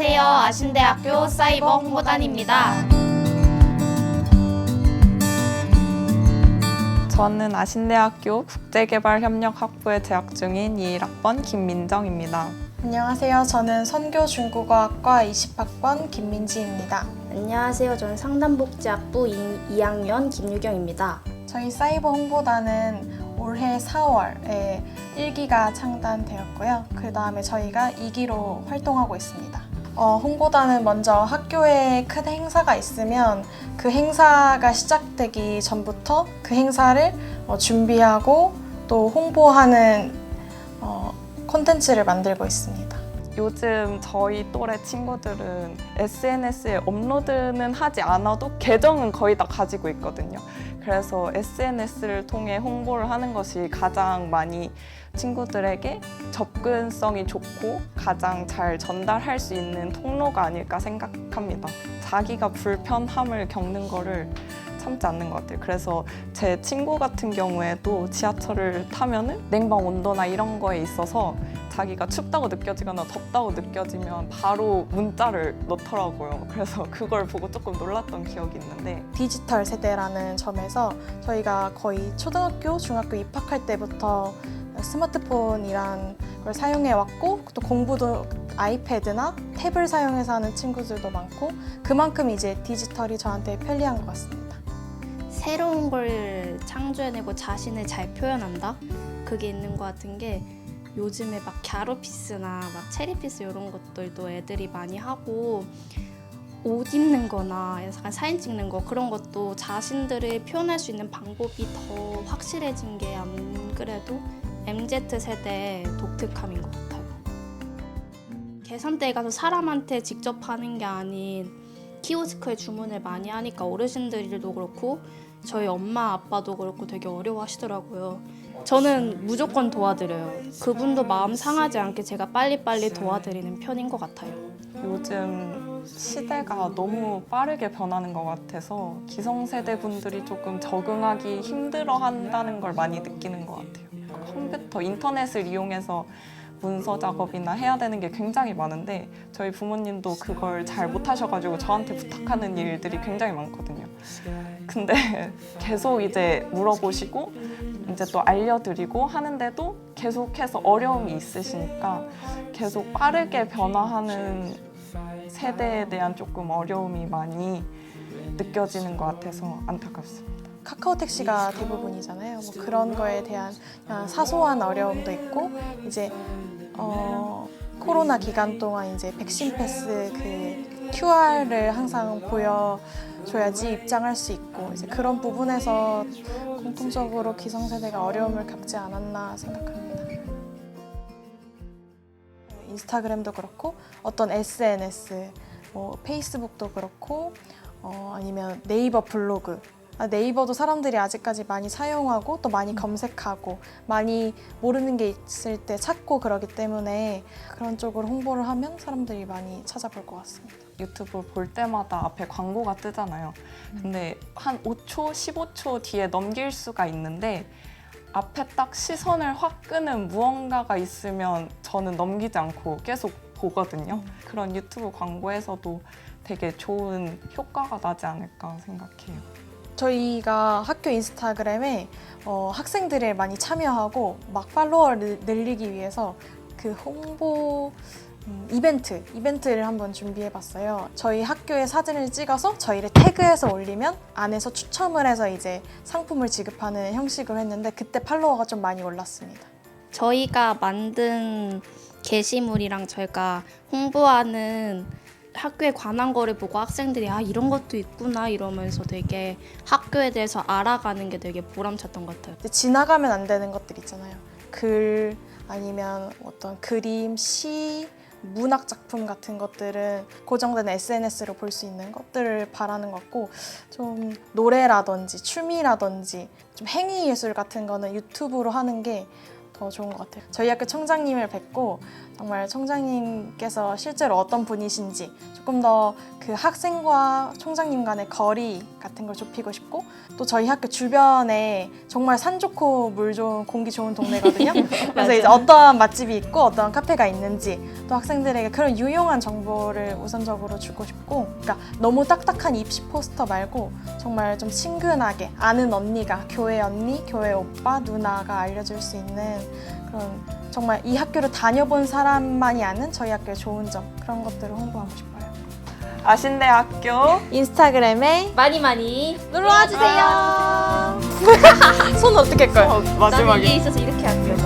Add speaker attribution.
Speaker 1: 아신대학교 사이버 홍보단입니다.
Speaker 2: 저는 아신대학교 국제개발협력학부에 재학 중인 21학번 김민정입니다.
Speaker 3: 안녕하세요. 저는 선교 중국어학과 20학번 김민지입니다.
Speaker 1: 안녕하세요. 저는 상담복지학부 2 학년 김유경입니다.
Speaker 3: 저희 사이버 홍보단은 올해 4월에 1기가 창단되었고요. 그 다음에 저희가 2기로 활동하고 있습니다. 어, 홍보단은 먼저 학교에 큰 행사가 있으면 그 행사가 시작되기 전부터 그 행사를 어, 준비하고 또 홍보하는 어, 콘텐츠를 만들고 있습니다.
Speaker 2: 요즘 저희 또래 친구들은 SNS에 업로드는 하지 않아도 계정은 거의 다 가지고 있거든요. 그래서 SNS를 통해 홍보를 하는 것이 가장 많이 친구들에게 접근성이 좋고 가장 잘 전달할 수 있는 통로가 아닐까 생각합니다. 자기가 불편함을 겪는 거를 참지 않는 것 같아요. 그래서 제 친구 같은 경우에도 지하철을 타면은 냉방 온도나 이런 거에 있어서 자기가 춥다고 느껴지거나 덥다고 느껴지면 바로 문자를 넣더라고요. 그래서 그걸 보고 조금 놀랐던 기억이 있는데
Speaker 3: 디지털 세대라는 점에서 저희가 거의 초등학교, 중학교 입학할 때부터 스마트폰이란 걸 사용해 왔고 또 공부도 아이패드나 탭을 사용해서 하는 친구들도 많고 그만큼 이제 디지털이 저한테 편리한 것 같습니다.
Speaker 1: 새로운 걸 창조해내고 자신을 잘 표현한다? 그게 있는 것 같은 게 요즘에 막 갸루피스나 막 체리피스 이런 것들도 애들이 많이 하고 옷 입는 거나 약간 사진 찍는 거 그런 것도 자신들을 표현할 수 있는 방법이 더 확실해진 게 안 그래도 MZ 세대의 독특함인 것 같아요. 계산대에 가서 사람한테 직접 하는 게 아닌 키오스크에 주문을 많이 하니까 어르신들도 그렇고 저희 엄마 아빠도 그렇고 되게 어려워하시더라고요. 저는 무조건 도와드려요. 그분도 마음 상하지 않게 제가 빨리빨리 도와드리는 편인 것 같아요.
Speaker 2: 요즘 시대가 너무 빠르게 변하는 것 같아서 기성세대 분들이 조금 적응하기 힘들어 한다는 걸 많이 느끼는 것 같아요. 컴퓨터, 인터넷을 이용해서 문서 작업이나 해야 되는 게 굉장히 많은데 저희 부모님도 그걸 잘 못하셔가지고 저한테 부탁하는 일들이 굉장히 많거든요. 근데 계속 이제 물어보시고 이제 또 알려드리고 하는데도 계속해서 어려움이 있으시니까 계속 빠르게 변화하는 세대에 대한 조금 어려움이 많이 느껴지는 것 같아서 안타깝습니다.
Speaker 3: 카카오 택시가 대부분이잖아요. 뭐 그런 거에 대한 사소한 어려움도 있고 이제 어, 코로나 기간 동안 이제 백신 패스 그 QR을 항상 보여줘야지 입장할 수 있고 이제 그런 부분에서 공통적으로 기성세대가 어려움을 겪지 않았나 생각합니다. 인스타그램도 그렇고 어떤 SNS, 뭐 페이스북도 그렇고 어, 아니면 네이버 블로그 아, 네이버도 사람들이 아직까지 많이 사용하고 또 많이 검색하고 많이 모르는 게 있을 때 찾고 그러기 때문에 그런 쪽으로 홍보를 하면 사람들이 많이 찾아볼 것 같습니다.
Speaker 2: 유튜브 볼 때마다 앞에 광고가 뜨잖아요. 근데 한 5초, 15초 뒤에 넘길 수가 있는데 앞에 딱 시선을 확 끄는 무언가가 있으면 저는 넘기지 않고 계속 보거든요. 그런 유튜브 광고에서도 되게 좋은 효과가 나지 않을까 생각해요.
Speaker 3: 저희가 학교 인스타그램에 어, 학생들을 많이 참여하고 막 팔로워를 늘리기 위해서 그 홍보 음, 이벤트, 이벤트를 한번 준비해 봤어요. 저희 학교의 사진을 찍어서 저희를 태그해서 올리면 안에서 추첨을 해서 이제 상품을 지급하는 형식으로 했는데 그때 팔로워가 좀 많이 올랐습니다.
Speaker 1: 저희가 만든 게시물이랑 저희가 홍보하는 학교에 관한 거를 보고 학생들이 아 이런 것도 있구나 이러면서 되게 학교에 대해서 알아가는 게 되게 보람찼던 것 같아요.
Speaker 3: 지나가면 안 되는 것들 있잖아요. 글 아니면 어떤 그림, 시, 문학 작품 같은 것들은 고정된 SNS로 볼 수 있는 것들을 바라는 것 같고 좀 노래라든지 춤이라든지 좀 행위 예술 같은 거는 유튜브로 하는 게 더 좋은 것 같아요. 저희 학교 청장님을 뵙고 정말 청장님께서 실제로 어떤 분이신지 조금 더그 학생과 총장님 간의 거리 같은 걸 좁히고 싶고 또 저희 학교 주변에 정말 산 좋고 물 좋은 공기 좋은 동네거든요. 그래서 이제 어떠한 맛집이 있고 어떠한 카페가 있는지 또 학생들에게 그런 유용한 정보를 우선적으로 주고 싶고 그러니까 너무 딱딱한 입시 포스터 말고 정말 좀 친근하게 아는 언니가 교회 언니, 교회 오빠, 누나가 알려줄 수 있는 그런 정말 이 학교를 다녀본 사람만이 아는 저희 학교의 좋은 점 그런 것들을 홍보하고 싶어요.
Speaker 2: 아신대학교
Speaker 3: 인스타그램에
Speaker 1: 많이 많이
Speaker 3: 놀러와 주세요. 손 어떻게 할까요?
Speaker 1: 난 이게 있어서 이렇게 할게요.